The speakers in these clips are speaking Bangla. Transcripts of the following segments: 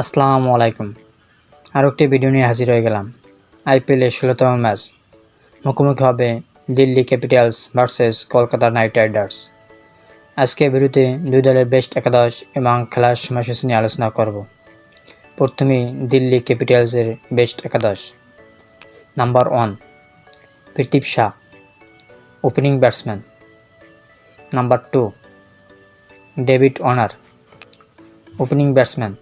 আসসালামু আলাইকুম। আরও একটি ভিডিও নিয়ে হাজির হয়ে গেলাম। আইপিএলের ষোলোতম ম্যাচ। মুখোমুখি হবে Delhi Capitals versus Kolkata Knight Riders. আজকে ভিডিওতে দুই দলের বেস্ট একাদশ এবং খেলার সময়সূচি নিয়ে আলোচনা করব। প্রথমেই দিল্লি ক্যাপিটালসের বেস্ট একাদশ। Number one Prithvi Shaw, opening batsman. Number two, David Warner opening batsman.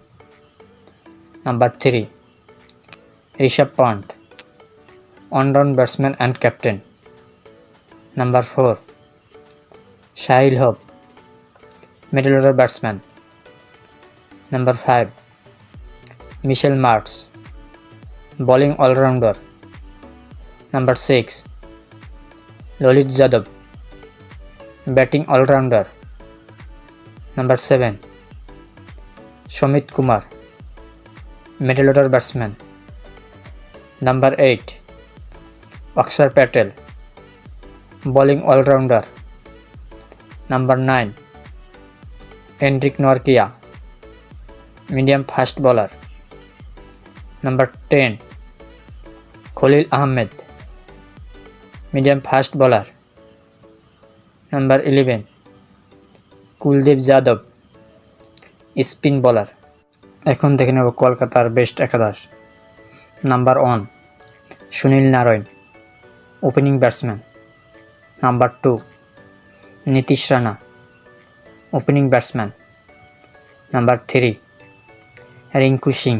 Number 3. Rishabh Pant, on-run batsman and captain. Number 4. Shahil Hope, middle order batsman. Number 5. Michel Marks, bowling all-rounder. Number 6. Lalit Jadhav, batting all-rounder. Number 7. Shomit Kumar, middle order batsman number eight Axar Patel bowling allrounder number nine Anrich Nortje medium fast bowler number ten Khaleel Ahmed medium fast bowler number eleven Kuldeep Yadav spin bowler এখন দেখে নেব কলকাতার বেস্ট একাদশ। Number one, Sunil Narine, opening batsman. Number two, Nitish Rana, opening batsman. Number three, Rinku Singh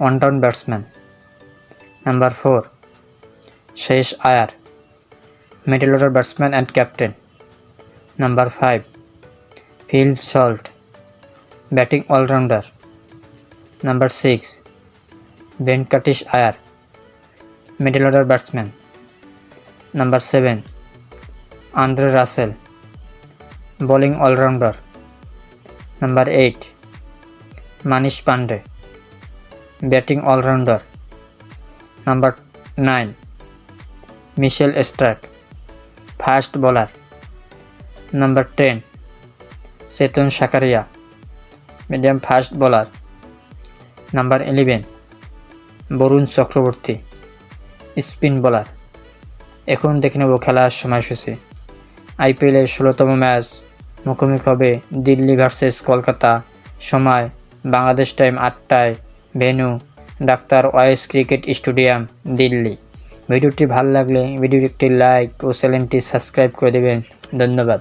one down batsman. Number four, শেষ Iyer, middle order batsman and captain. Number five, Phil Salt, batting allrounder. Number six Venkatesh Iyer middle order batsman number seven Andre Russell bowling allrounder number eight Manish Pandey batting allrounder number nine Mitchell Starc fast bowler number ten Chetan Sakariya medium fast bowler number eleven Varun Chakravarthy, spin bowler. এখন দেখে নেব খেলার সময়সূচি। আইপিএলের ষোলোতম ম্যাচ মুখোমুখি হবে দিল্লি ভার্সেস কলকাতা। সময় বাংলাদেশ টাইম আটটায়। ভেনু ডাক্তার ওয়াইস ক্রিকেট স্টেডিয়াম, দিল্লি। ভিডিওটি ভালো লাগলে ভিডিওটি একটি লাইক ও চ্যানেলটি সাবস্ক্রাইব করে দেবেন। ধন্যবাদ।